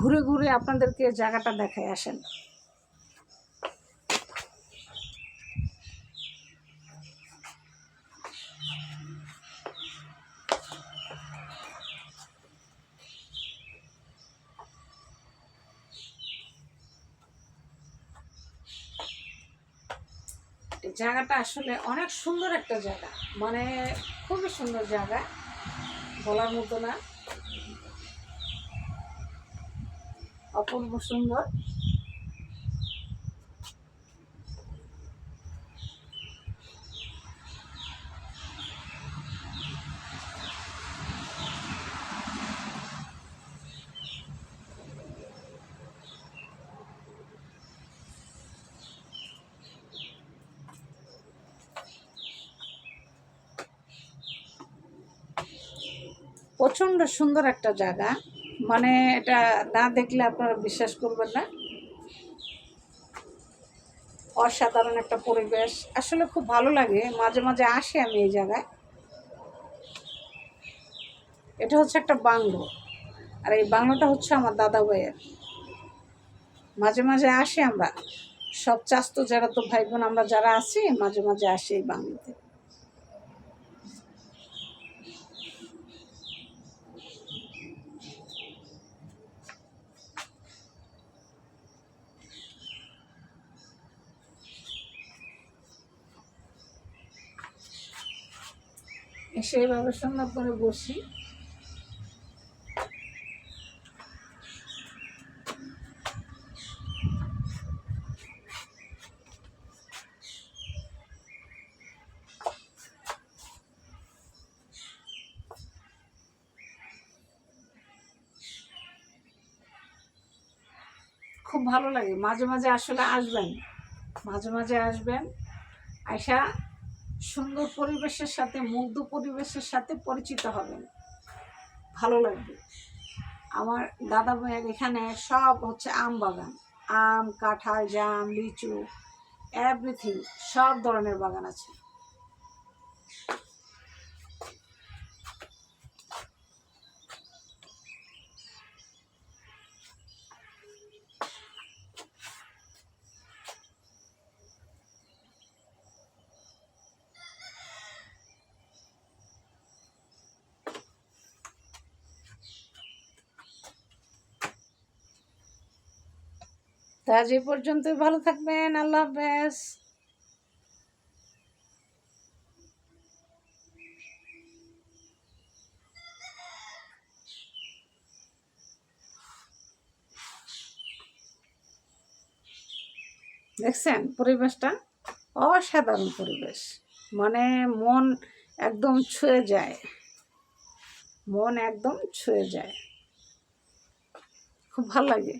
ঘুরে ঘুরে আপনাদেরকে জায়গাটা দেখায় আসেন। জায়গাটা আসলে অনেক সুন্দর একটা জায়গা। মানে খুবই সুন্দর জায়গা, বলার মতো না। অপূর্ব সুন্দর। প্রচণ্ড সুন্দর একটা জায়গা। মানে এটা না দেখলে আপনারা বিশ্বাস করবেন না। অসাধারণ একটা পরিবেশ। আসলে খুব ভালো লাগে, মাঝে মাঝে আসি আমি এই জায়গায়। এটা হচ্ছে একটা বাংলো। আর এই বাংলোটা হচ্ছে আমার দাদা ভাইয়ের। মাঝে মাঝে আসি আমরা। সব চাস্তো যারা তো ভাই বোন আমরা যারা আছি, মাঝে মাঝে আসি এই বাংলোতে। এসে এভাবে সুন্দর করে বসি। খুব ভালো লাগে। মাঝে মাঝে আসলে আসবেন। মাঝে মাঝে আসবেন। আয়সা সুন্দর পরিবেশের সাথে, মুগ্ধ পরিবেশের সাথে পরিচিত হবেন। ভালো লাগবে। আমার দাদা ভাইয়ের এখানে সব হচ্ছে আম বাগান। আম, কাঁঠাল, জাম, লিচু এভরিথিং সব ধরনের বাগান আছে। তো আজ এই পর্যন্তই, ভালো থাকবেন, আল্লাহ হাফেজ। দেখছেন পরিবেশটা? অসাধারণ পরিবেশ। মানে মন একদম ছুঁয়ে যায়। মন একদম ছুঁয়ে যায়। খুব ভালো লাগে।